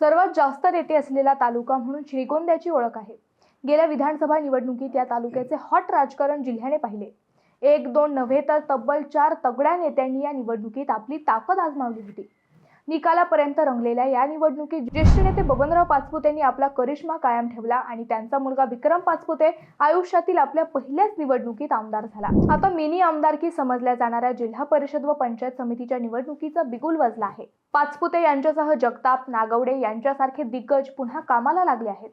सर्वात जास्त नेते असलेला तालुका म्हणून श्रीगोंद्याची ओळख आहे. गेल्या विधानसभा निवडणुकीत या तालुक्याचे हॉट राजकारण जिल्ह्याने पाहिले. एक दोन नव्हे तर तब्बल चार तगड्या नेत्यांनी या निवडणुकीत आपली ताकद आजमावली होती. निकालापर्यंत रंगलेल्या या निवडणुकीत ज्येष्ठ नेते बबनराव पाचपुते यांनी आपला करिश्मा कायम ठेवला आणि त्यांचा मुलगा विक्रम पाचपुते आयुष्यातील आपल्या पहिल्याच निवडणुकीत आमदार झाला. आता मिनी आमदारकी समजल्या जाणाऱ्या जिल्हा परिषद व पंचायत समितीच्या निवडणुकीचा बिगुल वाजला आहे. पाचपुते यांच्यासह जगताप नागवडे यांच्यासारखे दिग्गज पुन्हा कामाला लागले आहेत.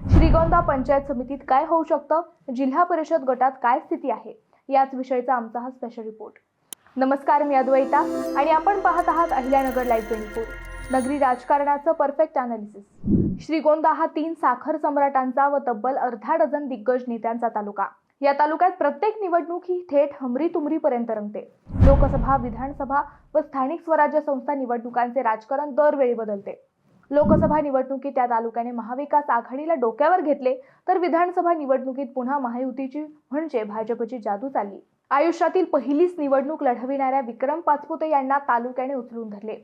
श्रीगोंदा पंचायत समितीत काय होऊ शकतं? जिल्हा परिषद गटात काय स्थिती आहे? याच विषयीचा आमचा हा स्पेशल रिपोर्ट नमस्कार मी अद्वैता आणि आपण पाहत आहात अहिल्यानगर लाईव्ह ट्वेंटी नगरी राजकारणाचं परफेक्ट अनालिसिस श्रीगोंदा हा तीन साखर सम्राटांचा व तब्बल अर्धा डझन दिग्गज नेत्यांचा तालुका. या तालुक्यात प्रत्येक निवडणूक ही थेट हमरी तुमरीपर्यंत रंगते. लोकसभा विधानसभा व स्थानिक स्वराज्य संस्था निवडणुकांचे राजकारण दरवेळी बदलते. लोकसभा निवडणुकीत त्या तालुक्याने महाविकास आघाडीला डोक्यावर घेतले तर विधानसभा निवडणुकीत पुन्हा महायुतीची म्हणजे भाजपची जादू चालली. आयुष्यातील पहिलीच निवडणूक लढविणाऱ्या विक्रम पाचपुते यांना तालुक्याने उचलून धरले.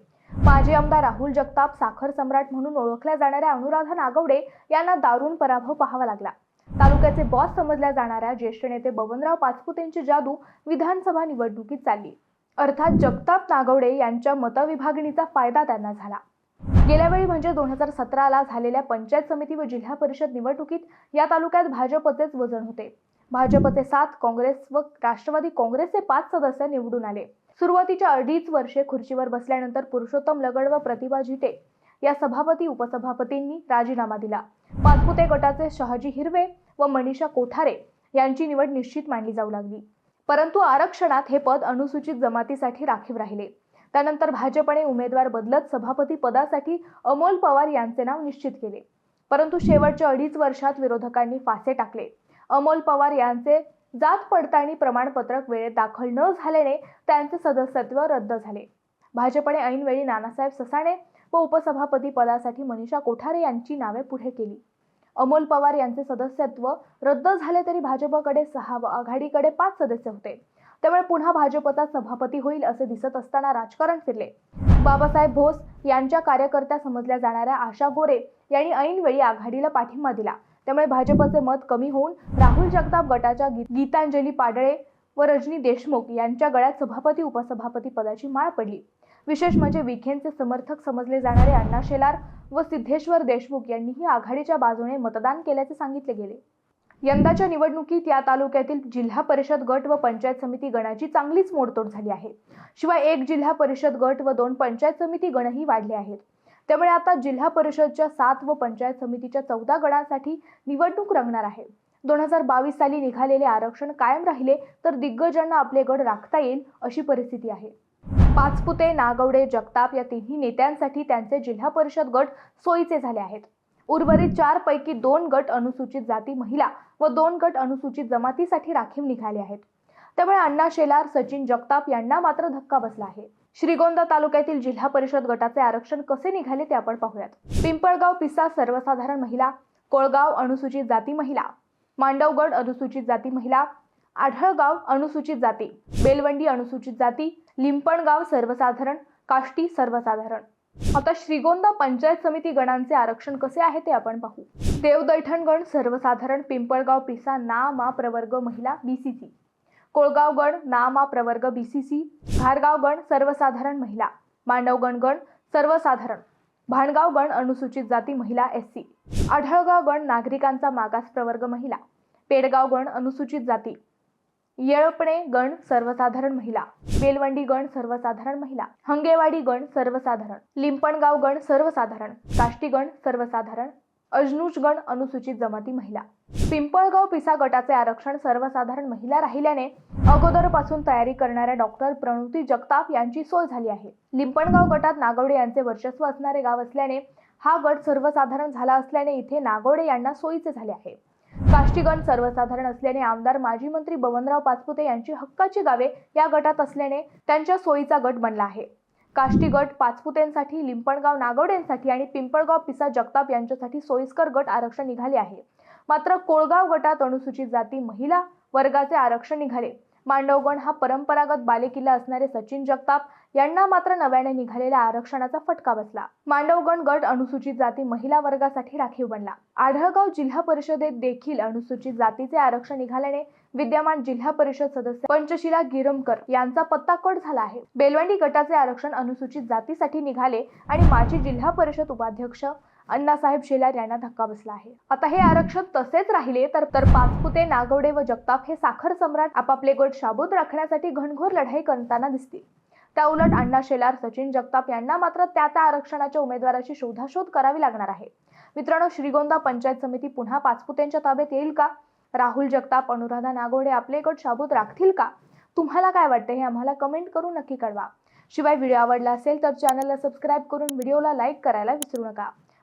माजी आमदार राहुल जगताप साखर सम्राट म्हणून ओळखल्या जाणाऱ्या अनुराधा नागवडे यांना दारुण पराभव पाहावा लागला. तालुक्याचे बॉस समजल्या जाणाऱ्या ज्येष्ठ नेते बबनराव पाचपुतेंची जादू विधानसभा निवडणुकीत चालली. अर्थात जगताप नागवडे यांच्या मतविभागणीचा फायदा त्यांना झाला. गेल्या वेळी म्हणजे दोन हजार सतराला झालेल्या पंचायत समिती व जिल्हा परिषद निवडणुकीत या तालुक्यात भाजपचेच वजन होते. भाजपचे सात काँग्रेस व राष्ट्रवादी काँग्रेसचे पाच सदस्य निवडून आले. सुरुवातीच्या अडीच वर्षे खुर्चीवर बसल्यानंतर पुरुषोत्तम लगड व प्रतिभा झिटे या सभापती उपसभापतींनी राजीनामा दिला. पाचपुते गटाचे शहाजी हिरवे व मनीषा कोठारे यांची निवड निश्चित मानली जाऊ लागली. परंतु आरक्षणात हे पद अनुसूचित जमातीसाठी राखीव राहिले. त्यानंतर भाजपने उमेदवार बदलत सभापती पदासाठी अमोल पवार यांचे नाव निश्चित केले. परंतु शेवटच्या अडीच वर्षात विरोधकांनी फासे टाकले. अमोल पवार यांचे जात पडताळणी प्रमाणपत्रक वेळेत दाखल न झाल्याने त्यांचे सदस्यत्व रद्द झाले. भाजपने ऐनवेळी नानासाहेब ससाणे व उपसभापती पदासाठी मनीषा कोठारे यांची नावे पुढे केली. अमोल पवार यांचे सदस्यत्व रद्द झाले तरी भाजपकडे सहा व आघाडीकडे पाच सदस्य होते. त्यामुळे पुन्हा भाजपचा सभापती होईल असे दिसत असताना राजकारण फिरले. बाबासाहेब भोस यांच्या कार्यकर्त्या समजल्या जाणाऱ्या आशा गोरे यांनी ऐनवेळी आघाडीला पाठिंबा दिला. त्यामुळे भाजपचे मत कमी होऊन राहुल जगताप गटाच्या गी- गीतांजली पाडळे व रजनी देशमुख यांच्या गळ्यात सभापती उपसभापती पदाची माळ पडली. विशेष म्हणजे विखेंचे समर्थक समजले जाणारे अण्णा शेलार व सिद्धेश्वर देशमुख यांनीही आघाडीच्या बाजूने मतदान केल्याचे सांगितले गेले. यंदाच्या निवडणुकीत या तालुक्यातील जिल्हा परिषद गट व पंचायत समिती गणाची चांगलीच मोडतोड झाली आहे. शिवाय एक जिल्हा परिषद गट व दोन पंचायत समिती गणही वाढले आहेत. त्यामुळे आता जिल्हा परिषदच्या सात व पंचायत समितीच्या चौदा गणांसाठी निवडणूक रंगणार आहे. दोन हजार बावीस साली निघालेले आरक्षण कायम राहिले तर दिग्गजांना आपले गड राखता येईल अशी परिस्थिती आहे. पाचपुते नागवडे जगताप या तिन्ही नेत्यांसाठी त्यांचे जिल्हा परिषद गट सोयीचे झाले आहेत. उर्वरित चार पैकी दोन गट अनुसूचित जाती महिला व दोन गट अनुसूचित जमातीसाठी राखीव निघाले आहेत. त्यामुळे अण्णा शेलार सचिन जगताप यांना मात्र धक्का बसला आहे. श्रीगोंदा तालुक्यातील जिल्हा परिषद गटाचे आरक्षण कसे निघाले ते आपण पाहूयात. पिंपळगाव पिसा सर्वसाधारण महिला कोळगाव अनुसूचित जाती महिला मांडवगड अनुसूचित जाती महिला आढळगाव अनुसूचित जाती बेलवंडी अनुसूचित जाती लिंपणगाव सर्वसाधारण काष्टी सर्वसाधारण. आता श्रीगोंदा पंचायत समिती गणांचे आरक्षण कसे आहे ते आपण पाहू. देवदैठण गण सर्वसाधारण पिंपळगाव पिसा ना मा प्रवर्ग महिला बीसीसी कोळगाव गण ना मा प्रवर्ग बीसीसी घारगाव गण सर्वसाधारण महिला. मांडवगण गण सर्वसाधारण. भाणगाव गण अनुसूचित जाती महिला एस सी आढळगाव गण नागरिकांचा मागास प्रवर्ग महिला. पेडगाव गण अनुसूचित जाती. येळपणे गण सर्वसाधारण महिला. बेलवंडी गण सर्वसाधारण महिला. हंगेवाडी गण सर्वसाधारण. लिंपणगाव गण सर्वसाधारण. काष्टी गण सर्वसाधारण. अजनुषगण अनुसूचित जमाती महिला. पिंपळगाव पिसा गटाचे आरक्षण सर्वसाधारण महिला राहिल्याने अगोदरपासून तयारी करणाऱ्या डॉक्टर प्रणुती जगताप यांची सोय झाली आहे. लिंपणगाव गटात नागवडे यांचे वर्चस्व असणारे गाव असल्याने हा गट सर्वसाधारण झाला असल्याने इथे नागवडे यांना सोयीचे झाले आहे. काष्टीगण सर्वसाधारण असल्याने आमदार माजी मंत्री बबनराव पाचपुते यांची हक्काची गावे या गटात असल्याने त्यांच्या सोयीचा गट बनला आहे. काष्टी गट पाचपुतेंसाठी लिंपणगाव नागवडेंसाठी आणि पिंपळगाव पिसा जगताप यांच्यासाठी सोयीस्कर गट आरक्षण निघाले आहे. मात्र कोळगाव गटात अनुसूचित जाती महिला वर्गाचे आरक्षण निघाले. मांडवगण हा परंपरागत बालेकिल्ला असणारे सचिन जगताप यांना मात्र नव्याने निघालेल्या आरक्षणाचा फटका बसला. मांडवगण गट अनुसूचित जाती महिला वर्गासाठी राखीव बनला. आढळगाव जिल्हा परिषदेत देखील अनुसूचित जातीचे आरक्षण निघाल्याने विद्यमान जिल्हा परिषद सदस्य पंचशिला गिरमकर यांचा पत्ता कट झाला आहे. बेलवंडी गटाचे आरक्षण अनुसूचित जातीसाठी निघाले आणि माजी जिल्हा परिषद उपाध्यक्ष अण्णासाहेब शेलार यांना धक्का बसला आहे. आता हे आरक्षण तसेच राहिले तर तर पाचपुते नागवडे व जगताप हे साखर सम्राट आपापले गट शाबूत राखण्यासाठी घनघोर लढाई करताना दिसतील. त्या उलट अण्णा शेलार सचिन जगताप यांना मात्र त्या त्या आरक्षणाच्या उमेदवाराची शोधाशोध करावी लागणार आहे. मित्रांनो श्रीगोंदा पंचायत समिती पुन्हा पाचपुतेंच्या ताब्यात येईल का? राहुल जगताप अनुराधा नागवडे आपले गट शाबूत राखतील का? तुम्हाला काय वाटते हे आम्हाला कमेंट करून नक्की कळवा. शिवाय व्हिडिओ आवडला असेल तर चॅनलला सबस्क्राईब करून व्हिडिओला लाईक करायला विसरू नका.